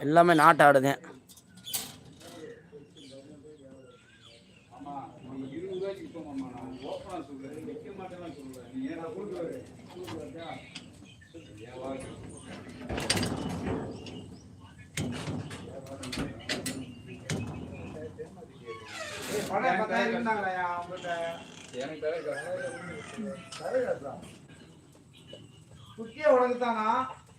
எல்லாமே நாட்டு ஆடு தான் படம் பார்த்தா குட்டியே உனக்கு தானா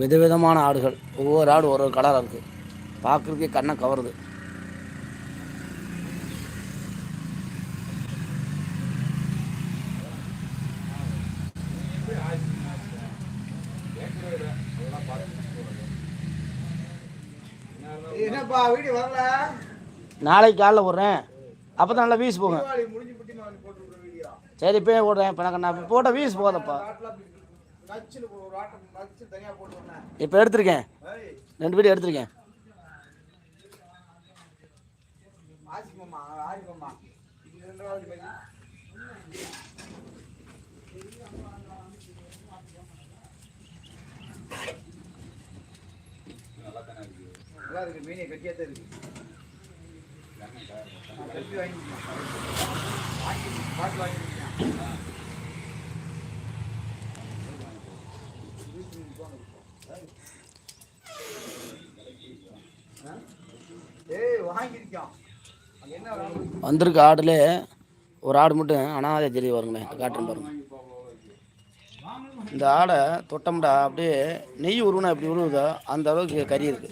விதவிதமான ஆடுகள். ஒவ்வொரு ஆடு ஒரு ஒரு கலராக இருக்குது பார்க்குறதுக்கே கண்ணை கவருது. நாளைக்கு காலைல விட்றேன் அப்போ தான் நல்லா விடுற வீடியோ. சரி இப்போ விட்றேன் இப்போ நான் போட்ட வீஸ் போதப்பா இப்போ எடுத்திருக்கேன். ரெண்டு வீடியோ எடுத்திருக்கேன். மீனை கட்டியா தான் இருக்கு கட்டி வாங்கிக்கலாம் பாட்டு வாங்கிக்கலாம் ஏய் வாங்கியிருக்கோம் அங்க என்ன வாங்கி வந்திருக்க ஆடுல ஒரு ஆடு மட்டும் அனாதை தெரிய வருங்கண்ணே காட்டுறேன் பாருங்க. இந்த ஆடை தொட்டம்டா அப்படியே நெய் உருவினா எப்படி உருவுதோ அந்த அளவுக்கு கறி இருக்கு.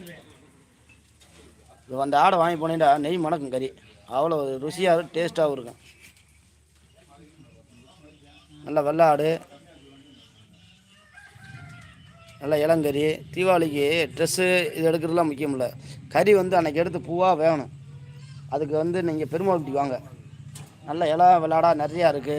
அந்த ஆடை வாங்கி போனீங்கன்னா நெய் மணக்கும் கறி. அவ்வளோ ருசியாக டேஸ்ட்டாகவும் இருக்கும். நல்ல வெள்ளை ஆடு. நல்ல இளங்கறி தீபாவளிக்கு ட்ரெஸ்ஸு இது எடுக்கிறதுலாம் முக்கியம் இல்லை கறி வந்து அன்னைக்கு எடுத்து பூவாக வேகணும் அதுக்கு வந்து நீங்கள் பெருமாள் வாங்க. நல்ல இலை விளாடா நிறையா இருக்குது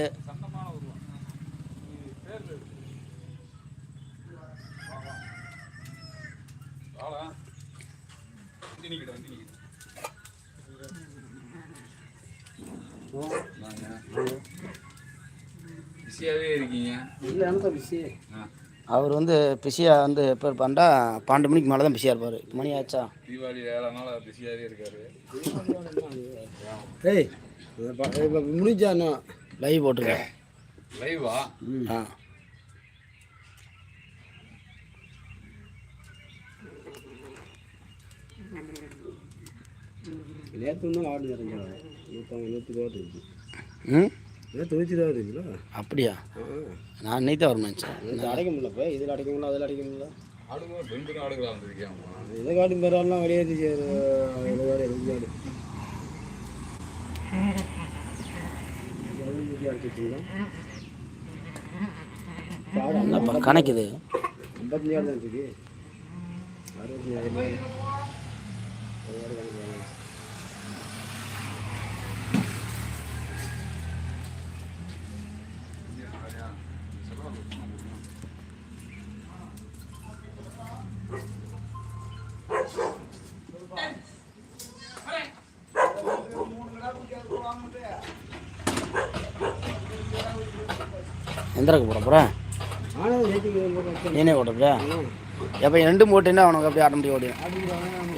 பிஸியாகவே இருக்கீங்க. இல்லை பிஸி. ஆ. அவர் வந்து பிஸியாக வந்து எப்போ இருப்பான்டா பன்னெண்டு மணிக்கு மேலே தான் பிஸியாக இருப்பார். மணி ஆச்சா? தீபாவளி ஏழு நாள் பிஸியாகவே இருக்காரு. ஏய் இப்போ முடிஞ்சானோ லைவ் போட்டிருக்கேன் லைவா ஆ? நேற்று இருந்தாலும் ஆடு இறங்கிறாங்க நூற்றம்பது நூற்றி ரூபா ரூபா இருந்துச்சுல அப்படியா? நான் இன்னைக்கு தான் வரணும் அடைக்க முடியல இப்போ இதில் அடைக்க முடியல அதில் அடைக்க முடியல. இதை காட்டி பெறாலாம் ஆடு என்னப்பா கணக்குது? ஐம்பத்தஞ்சு ஆடு தான் இருக்கு. அறுபத்தஞ்சு ஆடு ஒரு ஆடு கணக்கு எந்திரக்கு போட போகிறேன் நீனே ஓட்ட எப்போ ரெண்டு மூட்டைன்னா அவனுக்கு அப்படியே ஆட்டோமேட்டிக் ஓடிடும்.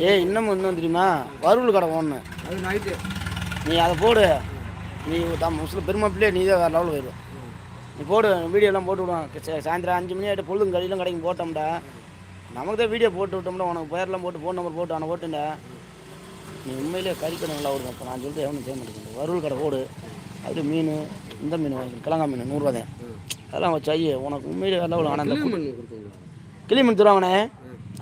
ஏய் இன்னமும் இன்னும் தெரியுமா? வறுவல் கடை ஒன்று நைட்டு நீ அதை போடு. நீ தான் முஸ்லிம் பெருமாப்பிலே நீ தான் வேறு லெவலில் போயிடும் நீ போடு வீடியோலாம் போட்டு விடுவான். சாயந்தரம் அஞ்சு மணி ஆகிட்டு பொழுதும் கடையிலும் கடைக்கு போட்டோம்டா. நமக்கு தான் வீடியோ போட்டு விட்டோம்டா உனக்கு பேர்லாம் போட்டு ஃபோன் நம்பர் போட்டு அவனை போட்டுண்டா. நீ உண்மையிலேயே கறிக்கடை நல்லா விடுங்க இப்போ நான் சொல்லிட்டு எவனும் செய்ய மாட்டேங்குது. வறுவல் கடை போடு. அப்படியே மீன் இந்த மீன் வாங்கி கிழங்கா மீன் நூறுரூவா தான். அதெல்லாம் வச்சு ஐயே உனக்கு உண்மையிலே வேலை லெவல் ஆனால் கிளி மீன் தருவாங்கண்ணே.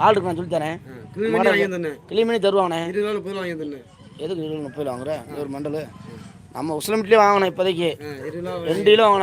ஆள் இருக்கு நான் சொல்லி தரேன். க்ளீன் பண்ணி வாங்கி தந்தேன் கிளி மீன் தருவாங்கண்ணே. எதுக்கு இருபது முப்பது வாங்குற? ஒரு மண்டல். நம்ம உசிலமிட்லேயே வாங்கணும் இப்போதைக்கு. ரெண்டு கிலோ வாங்கணும்.